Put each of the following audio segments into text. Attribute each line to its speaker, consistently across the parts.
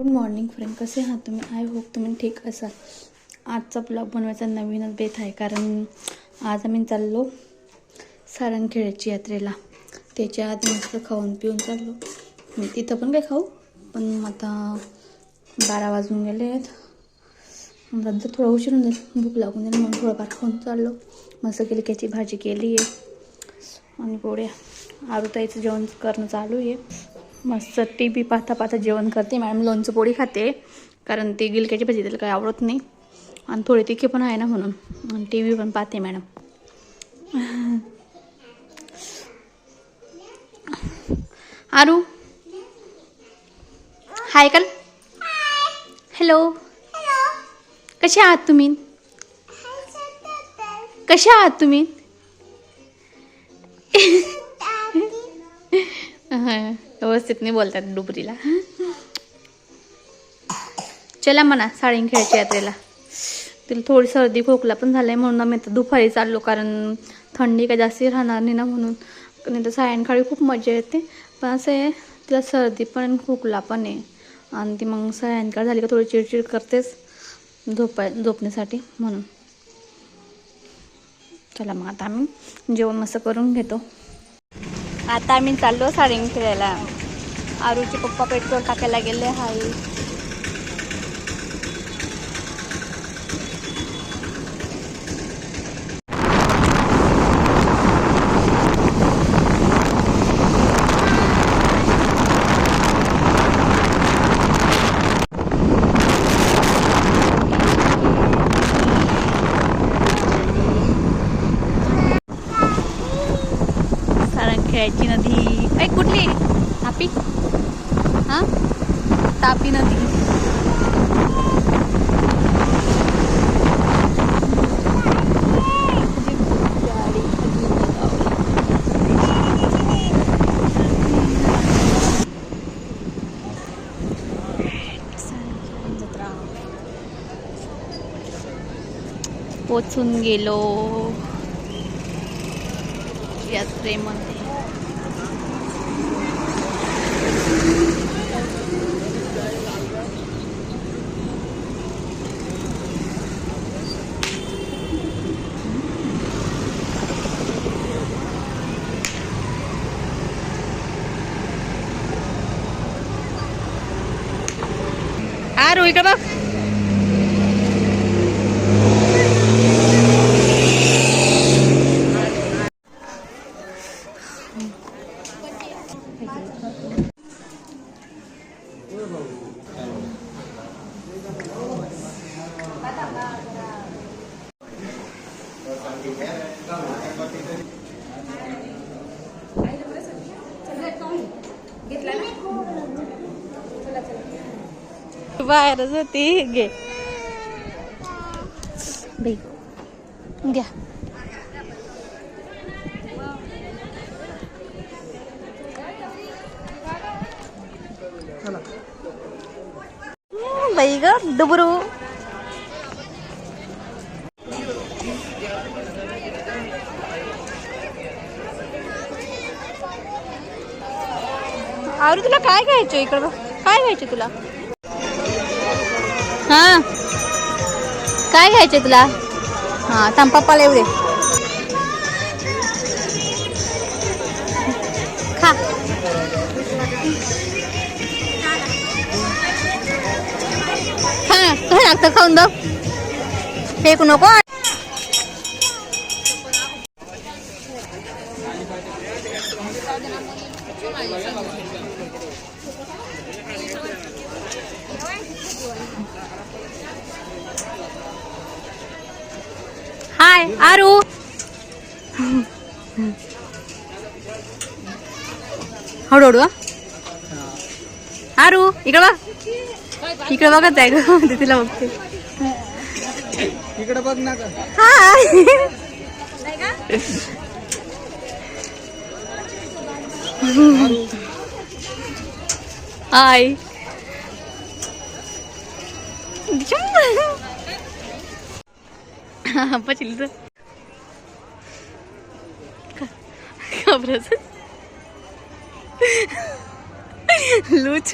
Speaker 1: Good morning friend. कसे आहात तुम्ही? आय होप तुम्ही ठीक असाल. आजचा ब्लॉग बनवायचा नवीनच बेत आहे. कारण आज आम्ही चाललो सारंगखेड्याची यात्रेला. त्याच्या आधी मस्त खाऊन पिऊन चाललो. मी तिथं पण काय खाऊ पण आता बारा वाजून गेले आहेत. मला थोडं उशीर होऊन जाईल. भूक लागून जाईल म्हणून थोडंफार खाऊन चाललो. मस्त गिलक्याची भाजी केली आहे आणि पोळ्या. आरुताईचं जेवण करणं चालू आहे. मस्त टी व्ही पाहता पाहता जेवण करते. मॅडम लोणचं पोळी खाते. कारण ती गिलक्याची भाजी त्याला काही आवडत नाही. आणि थोडी तिखे पण आहे ना म्हणून. आणि टी व्ही पण पाहते मॅडम. आरू? हाय कल हॅलो कसे आहात तुम्ही? कसे आहात तुम्ही? हां व्यवस्थित नाही बोलतात डुबरीला. चला म्हणा साडीन खेळायची यात्रेला. तिला थोडी सर्दी खोकला पण झालाय म्हणून आम्ही आता दुपारी चाललो कारण थंडी काय जास्ती राहणार नाही ना म्हणून. नाही तर सायंकाळी खूप मजा येते. पण असं आहे तिला सर्दी पण खोकला पण आहे. आणि ती मग सायंकाळ झाली का थोडी चिडचिड करतेच झोपाय झोपण्यासाठी म्हणून. चला मग आता आम्ही जेवण मस्त करून घेतो. आता आम्ही चाललो साडिंग फिरायला आरूचे पप्पा पेट्रोल टाकायला गेले हाय सारंगखेड्याची नदी ऐ कुठली तापी हां तापी नदी. पोचून गेलो. यात्रेमध्ये. आरू इकडे बघ बाहेरच होती. घे. बाई. घ्या. बाई ग डुबरू. आवरी तुला काय घ्यायचं इकडं? काय घ्यायचं तुला? हा. काय घ्यायचे तुला? हा थांब पप्पाला एवढे. खा. खा लागतं खाऊन बघ. फेकू नको हाय आरू हळूहळू हा. आरू इकडं बघ इकडं बघत आहे ग तिला बघते
Speaker 2: इकडे बघ ना गं.
Speaker 1: हाय વાપરે છે લૂચ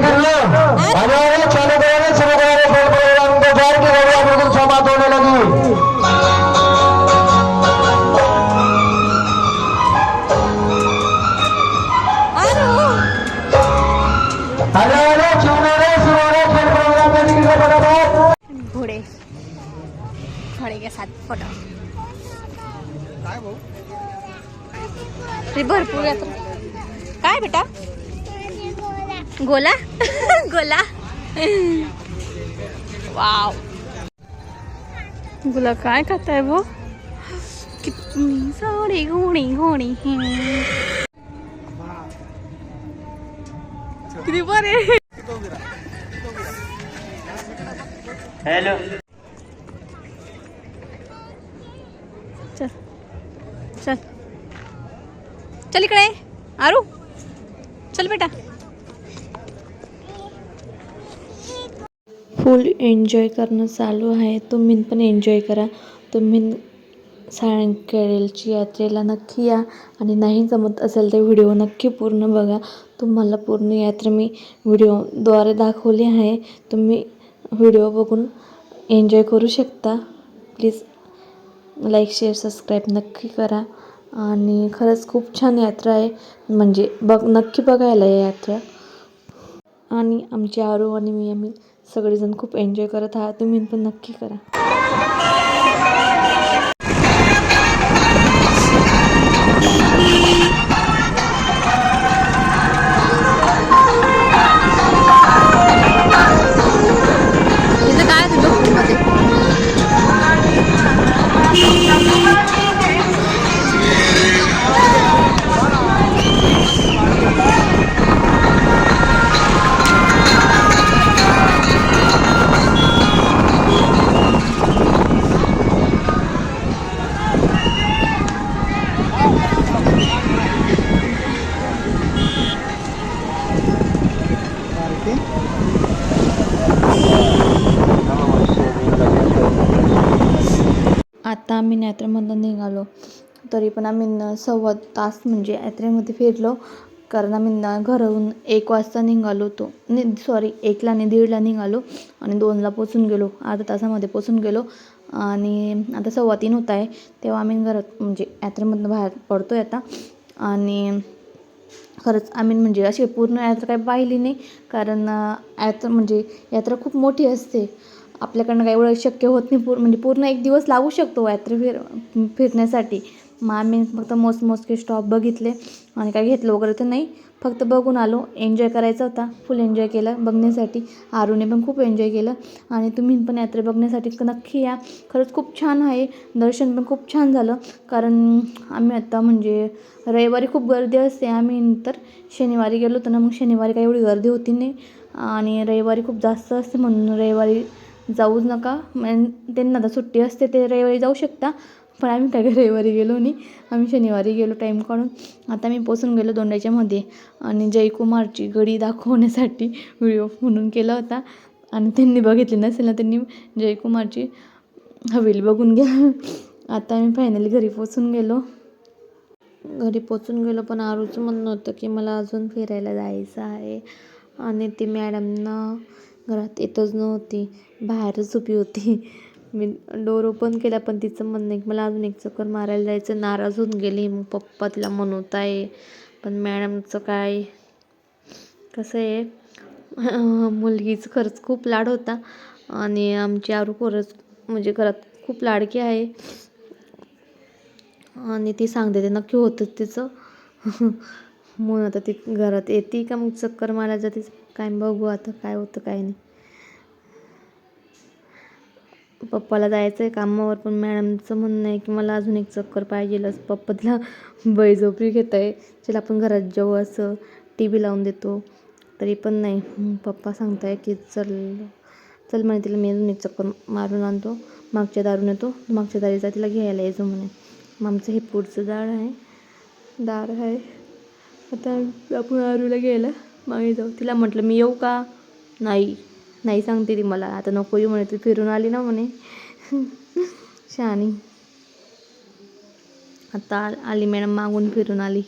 Speaker 1: देखिए हमारे
Speaker 2: चालू कराने
Speaker 1: शुरू कराने पर
Speaker 3: प्रोग्राम को जार की गई बिल्कुल समाप्त होने लगी हजारों चौनारे सुनारे खेल प्रोग्राम में निकल गए फटाफट घोड़े घोड़े के साथ फोटो रिवर पूरा तो
Speaker 1: काय बेटा गोला? गोला। वाव। गुला काय खाताय वो कितनी सारी घोणी किती बरे
Speaker 2: हॅलो
Speaker 1: चल। चल। चल इकडे आरू। चल बेटा। फुल एन्जॉय करणं चालू आहे. तुम्ही पण एन्जॉय करा. तुम्ही सायंकाळची यात्रेला नक्की या. आणि नाही जमत असेल तर व्हिडिओ नक्की पूर्ण बघा. तुम्हाला पूर्ण यात्रा मी व्हिडिओद्वारे दाखवली आहे. तुम्ही व्हिडिओ बघून एन्जॉय करू शकता. प्लीज लाईक शेअर सबस्क्राईब नक्की करा. आणि खरंच खूप छान यात्रा आहे. म्हणजे बघ नक्की बघायला या यात्रा. आणि आमची आरू आणि मी आम्ही सगळेजण खूप एन्जॉय करत आहात. तुम्ही पण नक्की करा. आता आम्ही यात्रेमधून निघालो. तरी पण आम्ही न सव्वा तास म्हणजे यात्रेमध्ये फिरलो. कारण आम्ही न घराहून एक वाजता निघालो होतो. नि सॉरी एकला आणि दीडला निघालो आणि दोनला पोचून गेलो. अर्धा तासामध्ये पोचून गेलो. आणि आता सव्वा तीन होत आहे. तेव्हा आम्ही घरात म्हणजे यात्रेमधनं बाहेर पडतो आहे आता. आणि खरंच आम्ही म्हणजे अशी पूर्ण यात्रा काही पाहिली नाही. कारण यात्रा म्हणजे यात्रा खूप मोठी असते. आपल्याकडनं काही एवढं शक्य होत नाही. पूर म्हणजे पूर्ण एक दिवस लागू शकतो यात्रे फिर फिरण्यासाठी. मग आम्ही फक्त मोजमोजके स्टॉप बघितले आणि काय घेतलं वगैरे तर नाही. फक्त बघून आलो. एन्जॉय करायचा होता. फुल एन्जॉय केलं बघण्यासाठी. आरूने पण खूप एन्जॉय केलं. आणि तुम्ही पण यात्रे बघण्यासाठी नक्की या. खरंच खूप छान आहे. दर्शन पण खूप छान झालं. कारण आम्ही आत्ता म्हणजे रविवारी खूप गर्दी असते. आम्ही तर शनिवारी गेलो होतो ना मग शनिवारी काही एवढी गर्दी होती नाही. आणि रविवारी खूप जास्त असते म्हणून रविवारी जाऊच नका. मॅन त्यांना आता सुट्टी असते ते रविवारी जाऊ शकता. पण आम्ही काय रविवारी गेलो नाही. आम्ही शनिवारी गेलो टाईम काढून. आता मी पोचून गेलो दोंडाच्यामध्ये आणि जयकुमारची गडी दाखवण्यासाठी व्हिडिओ म्हणून केला होता. आणि त्यांनी बघितली नसेल ना त्यांनी जयकुमारची हवेली बघून घ्या. आता मी फायनली घरी पोचून गेलो. घरी पोचून गेलो पण आरूचं म्हणणं होतं की मला अजून फिरायला जायचं आहे. आणि ती मॅडमनं घरात येतच नव्हती. बाहेरच उभी होती. मी डोर ओपन केला पण तिचं म्हणणं आहे की मला अजून एक चक्कर मारायला जायचं. नाराज होऊन गेली. मग पप्पा तिला म्हणत आहे पण मॅडमचं काय? कसं आहे? मुलगीचं खरंच खूप लाड होता. आणि आमची आरू खरंच म्हणजे घरात खूप लाडकी आहे. आणि ती सांगते ते नक्की होतं तिचं. म्हणून आता ती घरात येते का मग चक्कर मारायला जाते? काय बघू आता काय होतं काय नाही. पप्पाला जायचं आहे कामावर पण मॅडमचं म्हणणं आहे की मला अजून एक चक्कर पाहिजेलच पप्पा तिला बळजबरी घेत आहे तिला आपण घरात जाऊ असं टी व्ही लावून देतो. तरी पण नाही. पप्पा सांगताय की चल चल म्हणे तिला मी अजून एक चक्कर मारून आणतो. मागच्या दारून येतो. मागच्या दारीचा तिला घ्यायला यायचो म्हणे. मग आमचं हे पुढचं दार आहे. दार आहे. आता आपण आरूला घ्यायला मागे जाऊ. तिला म्हटलं मी येऊ का? नाही नाही सांगते ती मला. आता नको येऊ म्हणे. ती फिरून आली ना म्हणे. शहाणी. आता आली मॅडम मागून फिरून आली.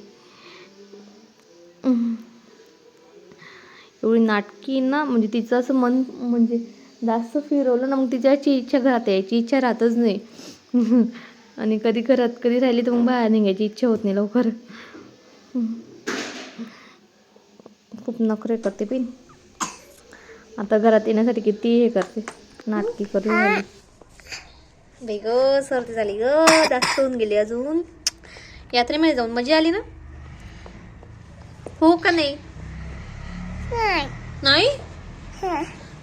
Speaker 1: एवढी नाटकी ना म्हणजे तिचं असं मन म्हणजे जास्त फिरवलं ना मग तिच्याची इच्छा घरात यायची. इच्छा राहतच नाही. आणि कधी घरात कधी राहिली तर मग बाहेर निघायची इच्छा होत नाही लवकर. खूप नखरे करते पिन आता घरात येण्यासाठी किती हे करते. नाटकी करून राहिली. बाई ग सर्दी झाली ग. जास्त होऊन गेली अजून. यात्रेमध्ये जाऊन मजा आली ना? हो का नाही? नाही.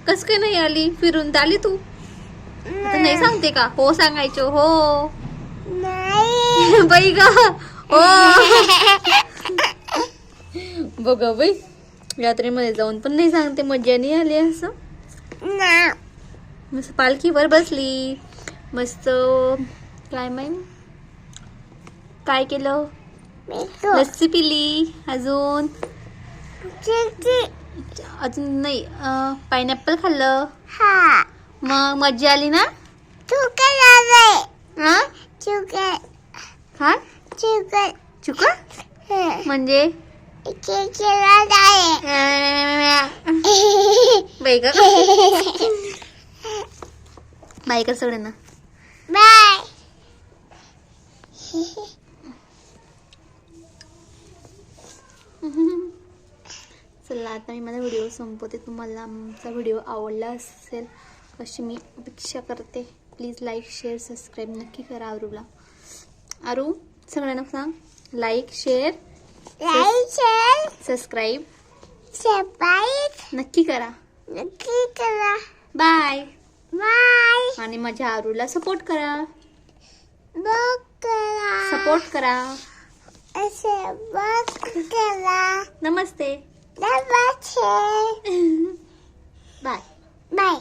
Speaker 1: कस काय नाही आली? फिरून आली तू. आता नाही सांगते का? हो सांगायचं हो. बाई ग हो. बघ बाई. यात्रेमध्ये जाऊन. पण नाही सांगते मजा नाही आली असं. मस्त पालखीवर बसली. मस्त काय माहीत काय केलं? लस्सी पिली अजून. अजून नाही पायनॅपल खाल्लं. मग मज्जा आली ना? हा? चुका. म्हणजे? बाई का
Speaker 2: बाय.
Speaker 1: चला आता मी माझा व्हिडिओ संपवते. तुम्हाला आमचा व्हिडिओ आवडला असेल अशी मी अपेक्षा करते. प्लीज लाईक शेअर सबस्क्राईब नक्की करा आरूला आरू सगळ्यांना सांग. Like share
Speaker 2: like share
Speaker 1: subscribe. नक्की करा.
Speaker 2: नक्की करा.
Speaker 1: बाय
Speaker 2: बाय
Speaker 1: आणि माझ्या आरूला सपोर्ट करा.
Speaker 2: करा.
Speaker 1: सपोर्ट करा.
Speaker 2: असं करा.
Speaker 1: नमस्ते.
Speaker 2: नमस्ते.
Speaker 1: Bye
Speaker 2: bye.